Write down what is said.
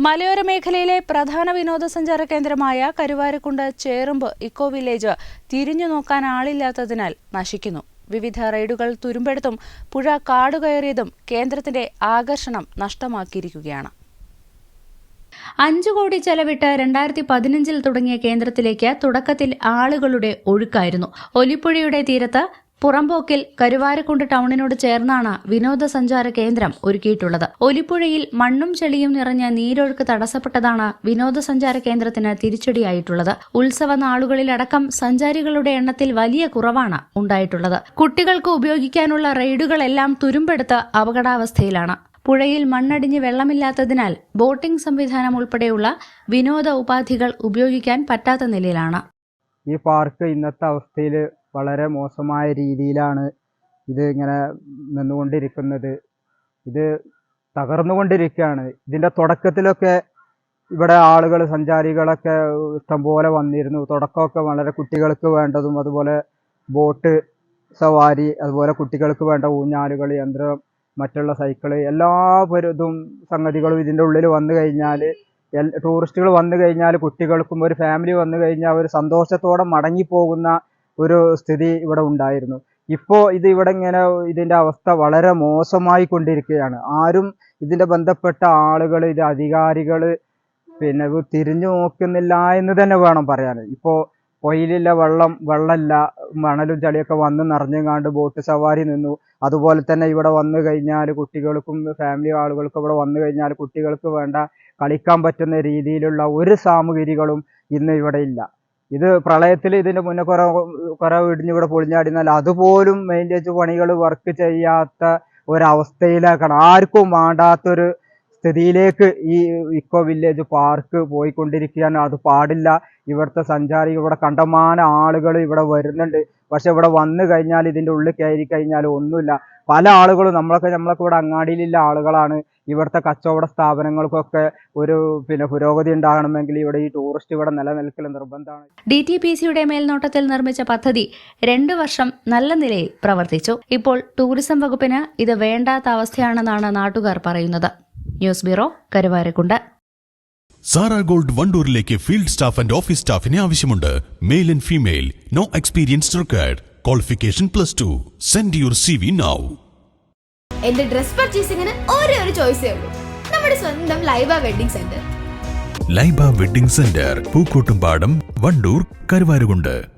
മലയോര മേഖലയിലെ പ്രധാന വിനോദസഞ്ചാര കേന്ദ്രമായ കരുവാരക്കുണ്ട് ചേറുമ്പ് ഇക്കോ വില്ലേജ് തിരിഞ്ഞു നോക്കാൻ ആളില്ലാത്തതിനാൽ നശിക്കുന്നു. വിവിധ റെയ്ഡുകൾ തുരുമ്പെടുത്തും പുഴ കാടുകയറിയതും കേന്ദ്രത്തിന്റെ ആകർഷണം നഷ്ടമാക്കിയിരിക്കുകയാണ്. അഞ്ചു കോടി ചെലവിട്ട് രണ്ടായിരത്തി പതിനഞ്ചിൽ തുടങ്ങിയ കേന്ദ്രത്തിലേക്ക് തുടക്കത്തിൽ ആളുകളുടെ ഒഴുക്കായിരുന്നു. ഒലിപ്പുഴയുടെ തീരത്ത് പുറമ്പോക്കിൽ കരുവാരക്കുണ്ട് ടൗണിനോട് ചേർന്നാണ് വിനോദസഞ്ചാര കേന്ദ്രം ഒരുക്കിയിട്ടുള്ളത്. ഒലിപ്പുഴയിൽ മണ്ണും ചെളിയും നിറഞ്ഞ നീരൊഴുക്ക് തടസ്സപ്പെട്ടതാണ് വിനോദസഞ്ചാര കേന്ദ്രത്തിന് തിരിച്ചടിയായിട്ടുള്ളത്. ഉത്സവ നാളുകളിലടക്കം സഞ്ചാരികളുടെ എണ്ണത്തിൽ വലിയ കുറവാണ് ഉണ്ടായിട്ടുള്ളത്. കുട്ടികൾക്ക് ഉപയോഗിക്കാനുള്ള റൈഡുകളെല്ലാം തുരുമ്പെടുത്ത് അപകടാവസ്ഥയിലാണ്. പുഴയിൽ മണ്ണടിഞ്ഞ് വെള്ളമില്ലാത്തതിനാൽ ബോട്ടിംഗ് സംവിധാനം ഉൾപ്പെടെയുള്ള വിനോദ ഉപാധികൾ ഉപയോഗിക്കാൻ പറ്റാത്ത നിലയിലാണ്. ഈ പാർക്ക് ഇന്നത്തെ അവസ്ഥയിൽ വളരെ മോശമായ രീതിയിലാണ് ഇത് ഇങ്ങനെ നിന്നുകൊണ്ടിരിക്കുന്നത്. ഇത് തകർന്നുകൊണ്ടിരിക്കുകയാണ്. ഇതിന്റെ തുടക്കത്തിലൊക്കെ ഇവിടെ ആളുകൾ സഞ്ചാരികളൊക്കെ ഇഷ്ടംപോലെ വന്നിരുന്നു. തുടക്കമൊക്കെ വളരെ കുട്ടികൾക്ക് വേണ്ടതും അതുപോലെ ബോട്ട് സവാരി അതുപോലെ കുട്ടികൾക്ക് വേണ്ട ഊഞ്ഞാലുകൾ യന്ത്രം മറ്റുള്ള സൈക്കിൾ എല്ലാ ഇതും സംഗതികളും ഇതിന്റെ ഉള്ളിൽ വന്നു കഴിഞ്ഞാൽ ടൂറിസ്റ്റുകൾ വന്നു കഴിഞ്ഞാൽ കുട്ടികൾക്കും ഒരു ഫാമിലി വന്നു കഴിഞ്ഞാൽ ഒരു സന്തോഷത്തോടെ മടങ്ങിപ്പോകുന്ന ഒരു സ്ഥിതി ഇവിടെ ഉണ്ടായിരുന്നു. ഇപ്പോൾ ഇത് ഇവിടെ ഇങ്ങനെ ഇതിന്റെ അവസ്ഥ വളരെ മോശമായി കൊണ്ടിരിക്കുകയാണ്. ആരും ഇതിന്റെ ബന്ധപ്പെട്ട ആളുകൾ ഇത് അധികാരികൾ പിന്നെ തിരിഞ്ഞു നോക്കുന്നില്ല എന്ന് തന്നെ വേണം പറയാൻ. ഇപ്പോൾ പൊയിലില്ല വെള്ളം വെള്ളമില്ല മണലും ചളിയൊക്കെ വന്ന് നിറഞ്ഞുങ്ങാണ്ട് ബോട്ട് സവാരി നിന്നു. അതുപോലെ തന്നെ ഇവിടെ വന്നു കഴിഞ്ഞാൽ കുട്ടികൾക്കും ഫാമിലി ആളുകൾക്കും ഇവിടെ വന്നു കഴിഞ്ഞാൽ കുട്ടികൾക്ക് വേണ്ട കളിക്കാൻ പറ്റുന്ന രീതിയിലുള്ള ഒരു സാമഗ്രികളും ഇന്ന് ഇവിടെ ഇല്ല. ഇത് പ്രളയത്തിൽ ഇതിന്റെ മുന്നേ കുറെ കുറെ ഇടിഞ്ഞ് ഇവിടെ പൊളിഞ്ഞാടിന്നാൽ അതുപോലും മെയിന്റേജ് പണികൾ വർക്ക് ചെയ്യാത്ത ഒരവസ്ഥയിലേക്കാണ്. ആർക്കും വേണ്ടാത്തൊരു സ്ഥിതിയിലേക്ക് ഈ ഇക്കോ വില്ലേജ് പാർക്ക് പോയിക്കൊണ്ടിരിക്കുകയാണ്. അത് പാടില്ല. ഇവിടുത്തെ സഞ്ചാരികൾ ഇവിടെ കണ്ടമാന ആളുകൾ ഇവിടെ വരുന്നുണ്ട്. പക്ഷെ ഇവിടെ വന്നു കഴിഞ്ഞാൽ ഇതിന്റെ ഉള്ളിൽ കയറി കഴിഞ്ഞാൽ ഒന്നുമില്ല. പല ആളുകളും നമ്മളൊക്കെ നമ്മളൊക്കെ ഇവിടെ അങ്ങാടിയിലുള്ള ആളുകളാണ്. ഇവിടുത്തെ കച്ചവട സ്ഥാപനങ്ങൾക്കൊക്കെ ഒരു പിന്നെ പുരോഗതി ഉണ്ടാകണമെങ്കിൽ ഇവിടെ ഈ ടൂറിസ്റ്റ് ഇവിടെ നിലനിൽക്കൽ നിർബന്ധമാണ്. ഡി ടി പി സിയുടെ മേൽനോട്ടത്തിൽ നിർമ്മിച്ച പദ്ധതി രണ്ടു വർഷം നല്ല നിലയിൽ പ്രവർത്തിച്ചു. ഇപ്പോൾ ടൂറിസം വകുപ്പിന് ഇത് വേണ്ടാത്ത അവസ്ഥയാണെന്നാണ് നാട്ടുകാർ പറയുന്നത്. News bureau Karuvarakundu. Sara gold വണ്ടൂരിലേക്ക് field staff and office സ്റ്റാഫിനെ ആവശ്യമുണ്ട്. Male and female. No experience required qualification plus two send your C V now എന്റെ ഡ്രസ് പർച്ചേസിംഗിന് ഒരേ ഒരു ചോയ്സേ ഉള്ളൂ. നമ്മുടെ സ്വന്തം Laiba wedding centre. Laiba wedding centre Pookkottumpadam Wandoor Karuvarakundu.